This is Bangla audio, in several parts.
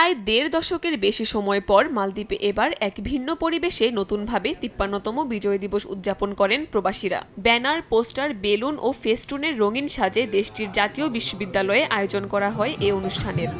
প্রায় দেড় দশকের বেশি সময় পর মালদ্বীপে এবার এক ভিন্ন পরিবেশে নতুনভাবে তিপ্পান্নতম বিজয় দিবস উদযাপন করেন প্রবাসীরা। ব্যানার, পোস্টার, বেলুন ও ফেস্টুনের রঙিন সাজে দেশটির জাতীয় বিশ্ববিদ্যালয়ে আয়োজন করা হয় এ অনুষ্ঠানের।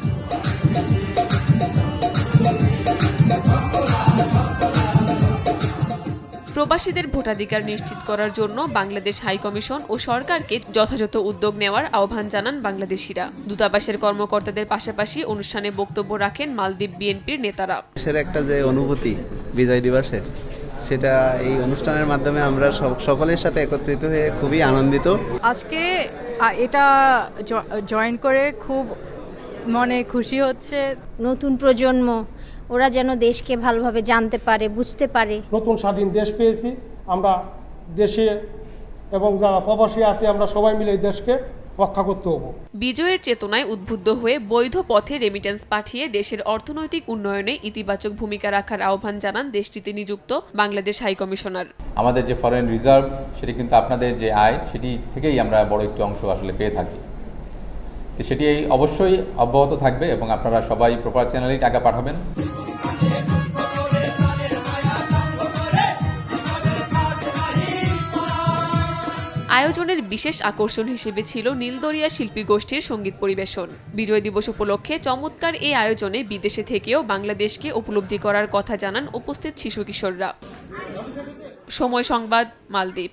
প্রবাসীদের ভোটাধিকার নিশ্চিত করার জন্য বাংলাদেশ হাইকমিশন ও সরকারকে যথাযথ উদ্যোগ নেওয়ার আহ্বান জানান বাংলাদেশিরা। দূতাবাসের কর্মকর্তাদের পাশাপাশি অনুষ্ঠানে বক্তব্য রাখেন মালদ্বীপ বিএনপির নেতারা। দেশের একটা যে অনুভূতি বিজয় দিবসের সেটা এই অনুষ্ঠানের মাধ্যমে আমরা সব- সকলের সাথে একত্রিত হয়ে খুবই আনন্দিত। আজকে এটা জয়েন করে খুব মনে খুশি হচ্ছে। নতুন প্রজন্ম ওরা যেন দেশকে ভালোভাবে জানতে পারে বুঝতে পারে। নতুন স্বাধীন দেশ পেয়েছি আমরা দেশে এবং যারা প্রবাসী আছে আমরা সবাই মিলে এই দেশকে রক্ষা করতে হব। বিজয়ের চেতনায় উদ্বুদ্ধ হয়ে বৈধ পথে রেমিটেন্স পাঠিয়ে দেশের অর্থনৈতিক উন্নয়নে ইতিবাচক ভূমিকা রাখার আহ্বান জানান দেশটিতে নিযুক্ত বাংলাদেশ হাইকমিশনার আমাদের যে ফরেন রিজার্ভ সেটি কিন্তু আপনাদের যে আয় সেটি থেকেই আমরা বড় একটি অংশ আসলে পেয়ে থাকি। সেটি অবশ্যই অব্যাহত থাকবে এবং আপনারা সবাই প্রপার চ্যানেলেই টাকা পাঠাবেন। আয়োজনের বিশেষ আকর্ষণ হিসেবে ছিল নীলদরিয়া শিল্পী গোষ্ঠীর সংগীত পরিবেশন। বিজয় দিবস উপলক্ষে চমৎকার এই আয়োজনে বিদেশে থেকেও বাংলাদেশকে উপলব্ধি করার কথা জানান উপস্থিত শিশু কিশোররা। সময় সংবাদ, মালদ্বীপ।